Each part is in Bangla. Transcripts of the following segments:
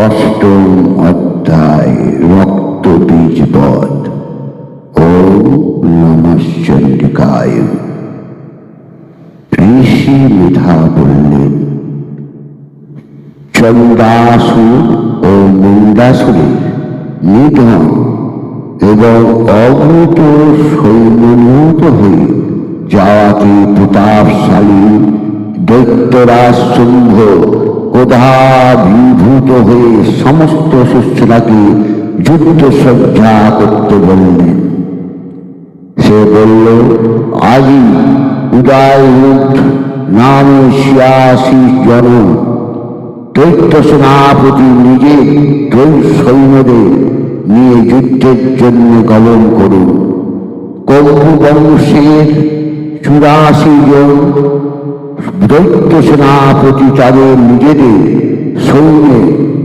অষ্টম অধ্যায় রক্ত বীজবধ ও নমশ্চন্ডিকায় ঋষি মেধা বললেন চন্দ্রাসুর ও মুন্ডাসুরের নিধন এবং অগ্রত সৈন্যনিহত হয়ে যাওয়াকে প্রতাপশালী দৈত্যরাজ শুম্ভ ক্রোধাভিভূত হয়ে সমস্ত সুস্থরাকে যুদ্ধ সজ্জা করতে বললেন সে বলল আজই উদয় নাম ছিয়াশি জন। দৈত্য সেনাপতি নিজে দুই সৈন্যদের নিয়ে যুদ্ধের জন্য গমন করুন। কম্পু বংশের চুরাশি জন দৈত্য সেনাপতি তাদের নিজেদের সৈন্যে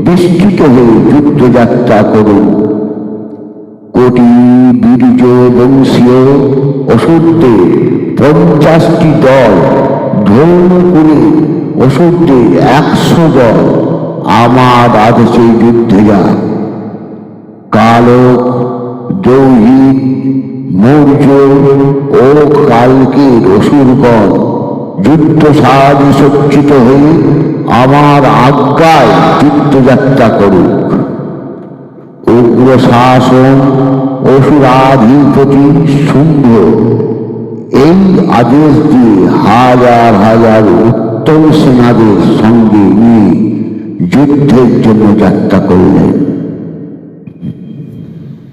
বিস্তৃত হয়ে যুদ্ধযাত্রা করুন। কোটি বীর্য বংশীয় অসুরদের পঞ্চাশটি দল ধর্মপুরে অসুরদের একশো দল আমার আদেশে যুদ্ধে যায় কালক দৌহিত মৌর্য ও কালকের অসুরগণ যুদ্ধ সাজে সজ্জিত হয়ে আমার আজ্ঞায় যুদ্ধযাত্রা করুক। উগ্র শাসন অসুরাধিপতি শুম্ভ এই আদেশ দিয়ে হাজার হাজার উত্তম সেনাদের সঙ্গে নিয়ে যুদ্ধের জন্য যাত্রা করলেন।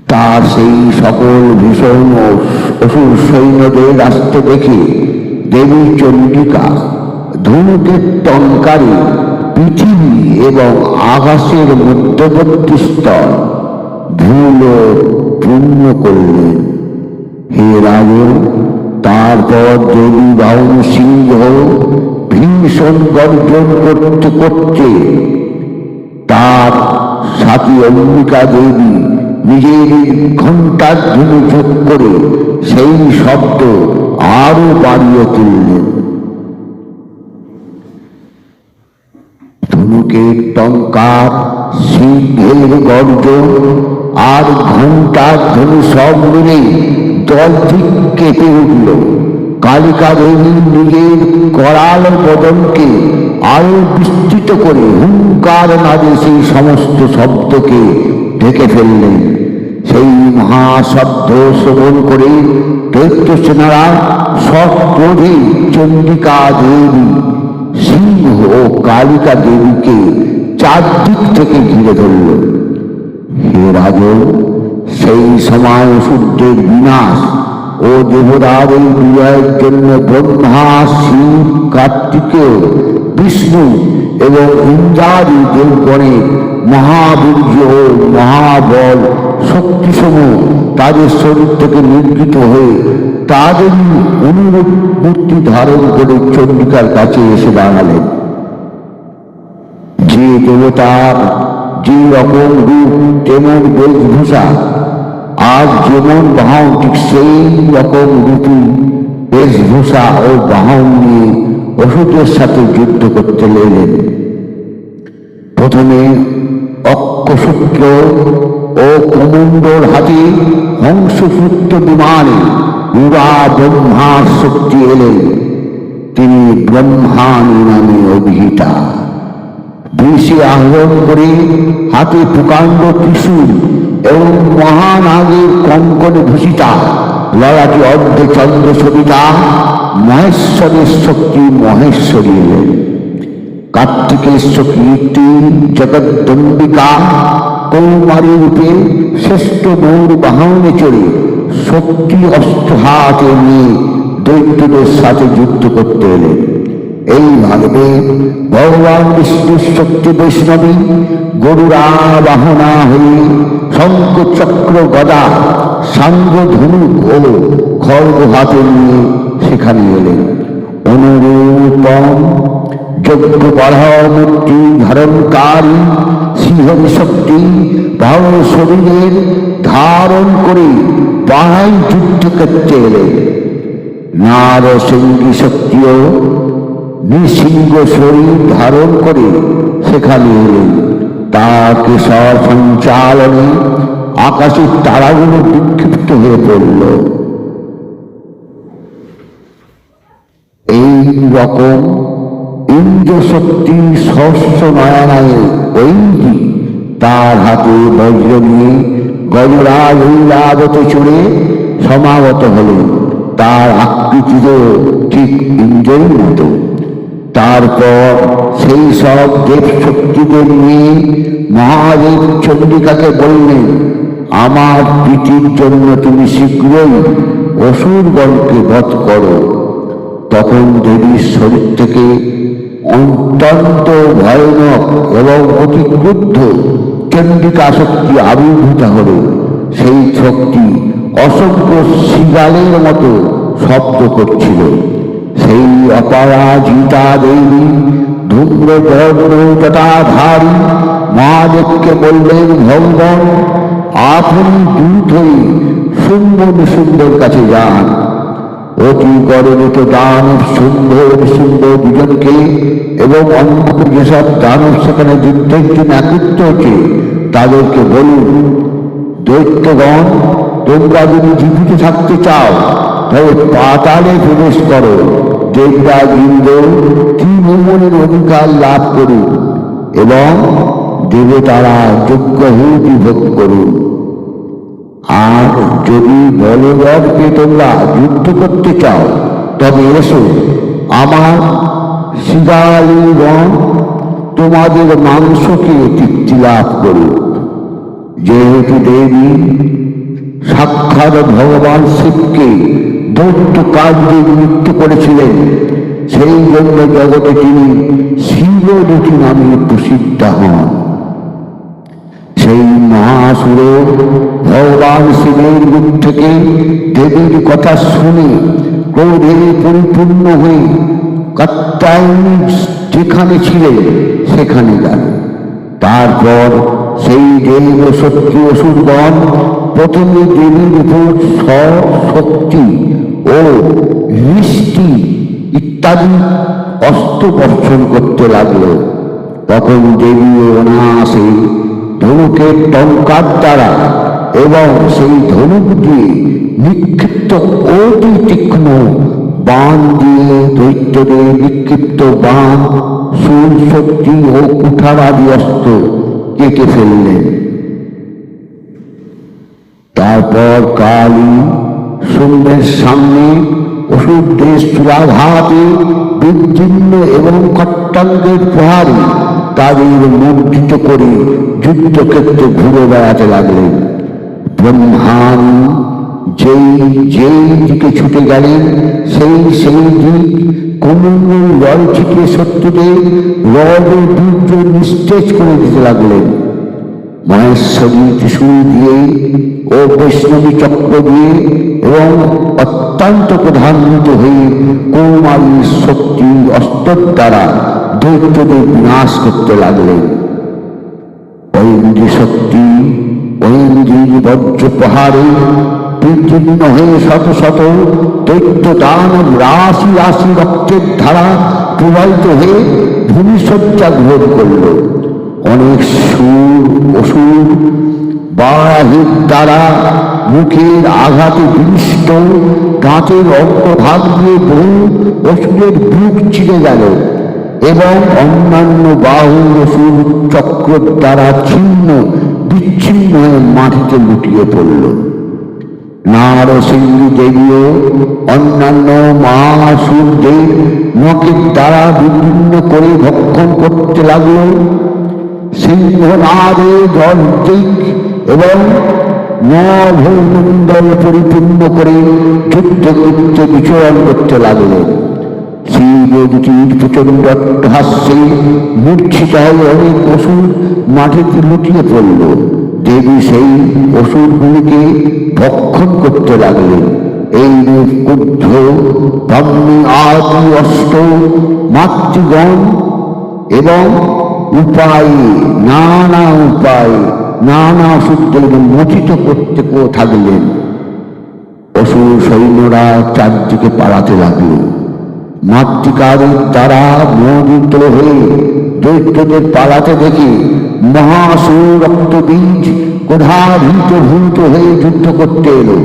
তার সেই সকল ভীষণ অসুর সৈন্যদের আসতে দেখে দেবী চন্ডিকা ধনুকের পৃথিবী এবং আকাশের মধ্যবর্তী স্তর ধুল পূর্ণ করলেন হে রাজন তারপর দেবী বাউন সিংহ ভীষণ গর্জন করতে করতে তার সাথী অম্বিকা দেবী নিজের ঘণ্টার ধুলো যোগ করে সেই শব্দ আরও বাড়িয়ে তুললেন ধনুকের টঙ্কার, সিংহের গর্জন, আর ঘণ্টার ধনু সব মিলে দল ঠিক কেঁপে উঠল। কালিকা দেবী নিজের করাল বদনকে আরও বিস্তৃত করে হুঙ্কার নাদে সেই সমস্ত শব্দকে ঢেকে ফেললেন। সেই মহাশব্দ শ্রবণ করে দৈত্য সেনারা সক্রোধে চন্ডিকা দেবী, সিংহ ও কালিকা দেবীকে চারদিক থেকে ঘিরে ধরল। হে রাজ সেই সময় সূর্যের বিনাশ ও দেবদার এই বিজয়ের জন্য ব্রহ্মা, শিব, কার্তিকেয়, বিষ্ণু এবং ইন্দ্রাদি দেবগণের মহাবীর্য ও মহাবল শক্তিসমূহ তাদের শরীর থেকে নির্গৃত হয়ে তাদেরই অনুরূপ মূর্তি ধারণ করে চন্ডিকার কাছে এসে দাঁড়ালেন। যে দেবতার যে রকম রূপ, তেমন বেশভূষা আর যেমন বাহন, ঠিক সেই রকম রূপী বেশভূষা ও বাহন নিয়ে অসুরের সাথে যুদ্ধ করতে লেলেন প্রথমে অক্ষসূত্র ও কুমুণ্ডর হাতে হংসপুত্র বিমানে উড়া ব্রহ্মার শক্তি এলেন তিনি ব্রহ্মাণী নামে অভিহিতা। বিষে আহ্বান করে হাতে প্রকাণ্ড ত্রিশূল এবং মহানাগের কঙ্কনে ভূষিতা লড়াটি অর্ধ চন্দ্র সবিতা, মহেশ্বরের শক্তি মহেশ্বরী এলেন। কার্তিকেশ্বর কীর্তি জগদ্দম্বিকা কৌমারী রূপে শ্রেষ্ঠ মৌর বাহনে চড়ে শক্তি অস্ত্র হাতে নিয়ে দৈত্যদের সাথে যুদ্ধ করতে এলেন এইভাবে ভগবান বিষ্ণুর শক্তি বৈষ্ণবী গরুরা বাহনা হয়ে শঙ্খ চক্র গদা সাঙ্গ ধনুক ও খড়গ হাতে নিয়ে সেখানে এলেন। অনুরূপম যজ্ঞ মূর্তি ধারণকারী সিংহের শক্তি বাহু শরীরের ধারণ করে পাহাই যুদ্ধ করতে নার সঙ্গী শক্তিও নৃসিংহ শরীর ধারণ করে সেখানে এলেন তাকে সঞ্চালনে আকাশের তারাগুলো বিক্ষিপ্ত হয়ে পড়ল। এই রকম ইন্দ্র শক্তি সহস্র নয়নায় ঐন্দ্রী তার হাতে বজ্র নিয়ে গজরাজ ঐরাবতে চড়ে সমাগত হলেন। তার আকৃতিও ঠিক ইন্দ্রের মতো। তারপর সেই সব দেব শক্তিদের নিয়ে মহাদেব চন্ডিকাকে বললেন, আমার প্রীতির জন্য তুমি শীঘ্রই অসুরগণকে বধ করো। তখন দেবীর শরীর থেকে অত্যন্ত ভয়ানক এবং অতি ক্রুদ্ধ চন্ডিকা শক্তি আবির্ভূত হল। সেই শক্তি অসংখ্য শিগালের মতো শব্দ করছিল। সেই অপরাজিতা দেবী ধূম্র জটাধারী মহাদেবকে বললেন, ভগবান, আপনি দ্রুত হয়ে সুন্দর সুন্দর কাছে যান। অতি গর্বিত দানব সুন্দর সুন্দর দুজনকে? এবং অন্য যেসব দানব সেখানে যুদ্ধের জন্য একত্র হচ্ছে তাদেরকে বলুন, দৈত্যগণ, তোমরা যদি জীবিত থাকতে চাও, তবে পাতালে প্রবেশ করো। দেবরা ইন্দ্র ত্রিভুবনের অধিকার লাভ করুন এবং দেবতারা যোগ্য হুতি ভোগ করুন। আর যদি বলবরকে তোমরা যুদ্ধ করতে চাও, তবে এসো, আমার শিগালীগণ তোমাদের মাংসকে তৃপ্তি লাভ করুক। যেহেতু দেবী সাক্ষাৎ ভগবান শিবকে দৈত্য কার্যে মৃত্যু করেছিলেন, সেই জন্য জগতে তিনি শিবরুচি নামে প্রসিদ্ধ হন। সেই মহাসুর ভগবান শিবের মুখ থেকে দেবীর কথা শুনে ক্রোধে পরিপূর্ণ হয়ে কাত্তায়নী যেখানে ছিলেন, সেখানে গেল। তারপর সেই দেব শক্তি অসুরগণ প্রথমে দেবীর উপর শক্তি ও মিষ্টি ইত্যাদি অস্ত্র বর্ষণ করতে লাগল। তখন দেবী অনায়াসে ধনুকের টঙ্কার দ্বারা এবং সেই ধনুক দিয়ে নিক্ষিপ্ত অতি তীক্ষ্ণ বান দিয়ে দৈত্যদের নিক্ষিপ্ত বান শক্তি ও কুঠারাদি অস্ত্র কেটে ফেললেন। তারপর কালী সন্ধ্যের সামনে ওষুধদের চূড়াঘাতে বিচ্ছিন্ন এবং কট্টাঙ্গের প্রহারে তাদের মর্জিত করে যুদ্ধক্ষেত্রে ঘুরে বেড়াতে লাগলেন। ব্রহ্মাণ, যেই যেই দিকে ছুটে গেলেন, সেই সেই দিক কমল লয় ছিটিয়ে শত্রুদের রবে দুর্য নিস্তেজ করে দিতে লাগলেন। মহেশ্বরী ত্রিশূল দিয়ে ও বৈষ্ণবী চক্র দিয়ে এবং অত্যন্ত প্রধান্বিত হয়ে কৌমারীর শক্তি অস্ত্র দ্বারা দৈত্যদের বিনাশ করতে লাগলেন। ঐন্দ্রী শক্তি ঐন্দ্রীর বজ্র পাহাড়ে বিচ্ছিন্ন হয়ে শত শত দৈত্য দানব রাশি রাশি রক্তের ধারা প্রবাহিত হয়ে ভূমিসজ্জা গ্রহণ করল। অনেক সুর অসুর বাহির দ্বারা মুখের আঘাতে বিনিষ্ট, দাঁতের অঙ্গভাগ দিয়ে বহু অসুরের বুক চিড়ে গেল। এবং অন্যান্য বাহু অসুর চক্র দ্বারা ছিন্ন, বিচ্ছিন্ন হয়ে মাটিতে লুটিয়ে পড়ল। নারসিংহ দেবীও অন্যান্য মহাসুরদের নখের দ্বারা বিভিন্ন করে ভক্ষণ করতে লাগল। সিংহনাদে জলদিক এবং নভমণ্ডল পরিপূর্ণ করে যুদ্ধ যুদ্ধে বিচরণ করতে লাগলেন শ্রীদেবীটির প্রচণ্ড হাস্যে মূর্ছিত হয়ে অনেক অসুর মাটিতে লুটিয়ে পড়ল। দেবী সেই অসুরগুলিকে ভক্ষণ করতে লাগলেন। এই ক্রুদ্ধ ব্রাহ্মী আদি অষ্ট মাতৃগণ এবং উপায়ে, নানা উপায়ে, নানা সূত্রে মোচিত করতে থাকলেন। অসুর সৈন্যরা চারদিকে পালাতে লাগল। মাতৃকারের দ্বারা মোহিত হয়ে দৈত্যদের পালাতে দেখে মহাসুর রক্তবীজ কোধাভূত ভূত হয়ে যুদ্ধ করতে এলো।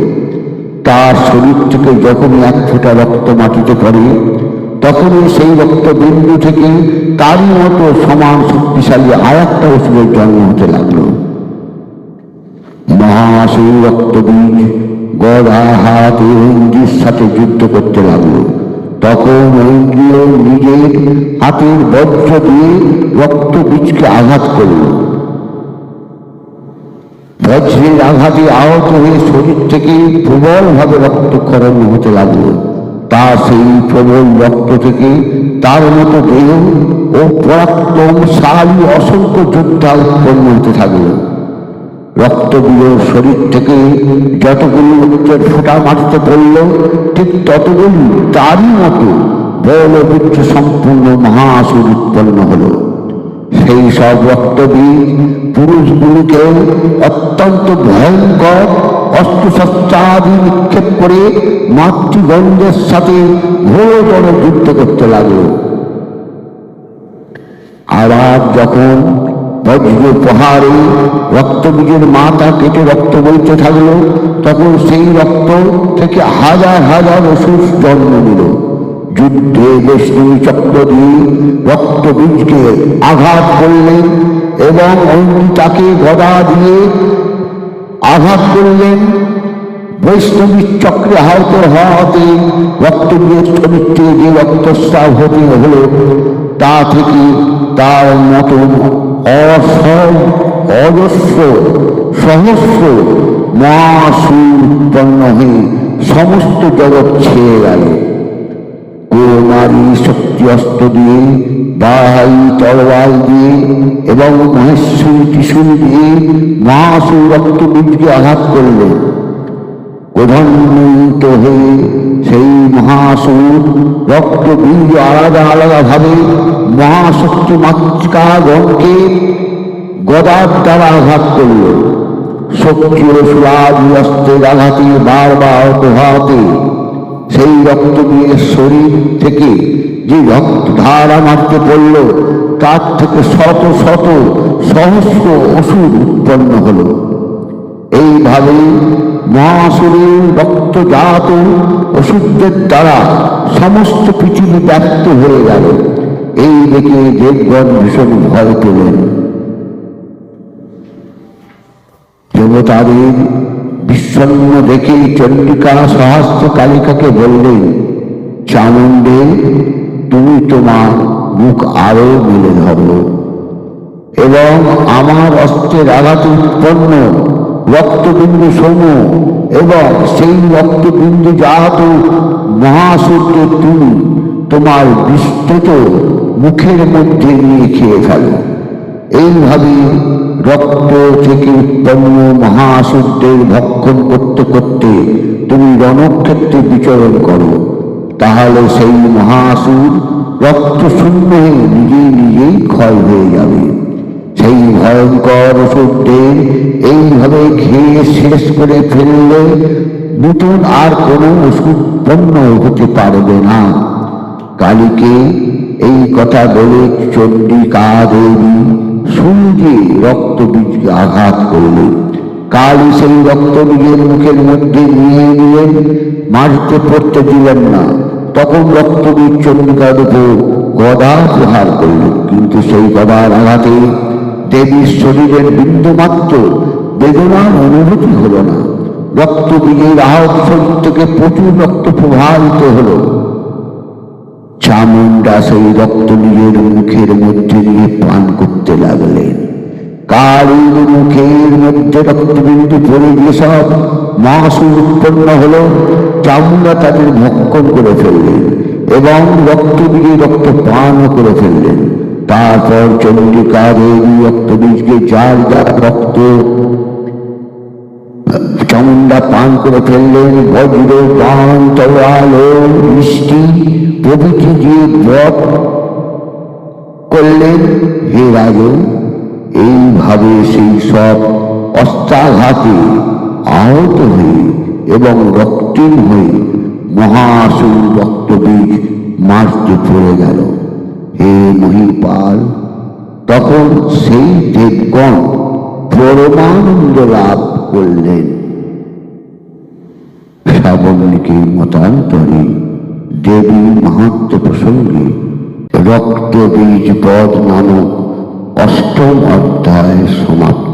তার শরীর থেকে যখনই এক ফোঁটা রক্ত মাটিতে পড়ে, তখনই সেই রক্তবিন্দু থেকে তারই মতো সমান শক্তিশালী আর একটা ওষুধের জন্ম হতে লাগল। মহাসুর রক্তবীজ গদা হাত ঐন্দ্রির সাথে যুদ্ধ করতে লাগল। তখন ঐন্দ্রিয় নিজের হাতের বজ্র দিয়ে রক্তবীজকে আঘাত করল। বজ্রের আঘাতে আহত হয়ে শরীর থেকে প্রবলভাবে রক্তক্ষরণ হতে লাগল। তা সেই প্রবল রক্ত থেকে তার মতো দেহ ও পরাক্রমশালী অসংখ্য যোদ্ধা উৎপন্ন হতে থাকল। রক্তগুলো শরীর থেকে যতগুলো উচ্চের ফোঁটা মাটিতে পড়ল ঠিক ততগুলো তারই মতো বল বৃক্ষ সম্পূর্ণ মহাসুর উৎপন্ন হলো। সেই সব রক্তবীজ পুরুষগুলিকে অত্যন্ত ভয়ঙ্কর অস্ত্রশস্ত্রাদি নিক্ষেপ করে মাতৃগন্ধের সাথে ঘোরতর যুদ্ধ করতে লাগল। আবার যখন বজ্র প্রহারে রক্তবীজের মাথা কেটে রক্ত বইতে থাকল। তখন সেই রক্ত থেকে হাজার হাজার ওষুধ জন্ম নিল। যুদ্ধে বিষ্ণু চক্র দিয়ে রক্তবীজকে আঘাত করলেন এবং অঙ্গিতাকে গদা দিয়ে আঘাত করলেন। বৈষ্ণবী চক্রে আহত হওয়াতে রক্তবীজের থেকে যে রক্তস্রাব হতে হলো, তা থেকে তার মতন অসম অজস্র সহস্র মহাসুর উৎপন্ন হয়ে সমস্ত জগৎ ছেয়ে গেল কুমারী শক্তি অস্ত্র দিয়ে, বাহাই তরওয়াল দিয়ে এবং মহেশ্বরী ত্রিশূল দিয়ে মহাসুর রক্তবীজকে আঘাত করলেন ক্রোধান্বিত হয়ে সেই মহাসুর রক্তবীজ আলাদা আলাদা ভাবে মহাশক্তি মাতৃকাগণকে গদার দ্বারা আঘাত করল। শক্তি ও সুরাজি অস্ত্রের আঘাতে বারবার আহত সেই রক্ত রক্তবীজের শরীর থেকে যে রক্ত ধারা মারতে পড়ল, তার থেকে শত শত সহস্র ওষুধ উৎপন্ন হলো। এইভাবে মহাসুরের রক্তজাত ওষুধের দ্বারা সমস্ত পৃথিবী ব্যক্ত হয়ে গেল। এই দেখে দেবগণ ভীষণ ভয় পেলেন। দেবতাদের বিশ্বন্ন দেখে চন্ডিকা সহস্র কালিকাকে বললেন চামুণ্ডে তুমি তোমার মুখ আরও মেলে ধরো এবং আমার অস্ত্রের আঘাতে উৎপন্ন রক্তবিন্দু সমূহ এবং সেই রক্তবিন্দু যাহাত মহাসূর্যে তুমি তোমার বিস্তৃত মুখের মধ্যে নিয়ে খেয়ে ফেলো। এইভাবে রক্ত থেকে উৎপন্ন মহাসূর্যের ভক্ষণ করতে করতে তুমি রণক্ষেত্রে বিচরণ করো। তাহলে সেই মহাসুর রক্ত শূন্য নিজেই নিজেই ক্ষয় হয়ে যাবে। সেই ভয়ঙ্কর ওষুধদের এইভাবে খেয়ে শেষ করে ফেললে নতুন আর কোনো ওষুধ পণ্য হতে পারবে না। কালীকে এই কথা বলে চণ্ডিকা দেবী সূর্যে রক্তবীজকে আঘাত করলেন। কালী সেই রক্তবীজের মুখের মধ্যে নিয়ে নিলেন মাটিতে পড়তে দিলেন না। তখন রক্তবীজ চণ্ডিকার উপর গদা প্রহার করল কিন্তু সেই গদার আঘাতে দেবীর শরীরের বিন্দুমাত্র বেদনার অনুভূতি হলো না। রক্তবীজের আহত শরীর থেকে প্রচুর রক্ত প্রবাহিত হলো। চামুন্ডা সেই রক্ত নিজের মুখের মধ্যে নিয়ে পান করতে লাগলেন। কালীর মুখের মধ্যে রক্তবিন্দু পড়ে যেসব মাসুর উৎপন্ন হলো। চামুন্ডা তাদের ভক্ষণ করে ফেললেন এবং রক্ত দিয়ে রক্ত পানও করে ফেললেন। তারপর চন্ডিকা দেবী রক্তবীজকে যার যার রক্ত চামুন্ডা পান করে ফেললেন বজ্র পান তলাল মিষ্টি, প্রভৃতি দিয়ে ব্রত করলেন হে রাজন, এইভাবে সেই সব অস্ত্রাঘাতে আহত হয়ে এবং রক্তিম হয়ে মহাসুর রক্তবীজ মারতে পড়ে গেল। হে মহিপাল, তখন সেই দেবগণ পরমানন্দ লাভ করলেন। শ্রাবণীকে মতান্তরে দেবী মাহাত্ম প্রসঙ্গে রক্ত বীজ পদ নামক অষ্টম অধ্যায় সমাপ্ত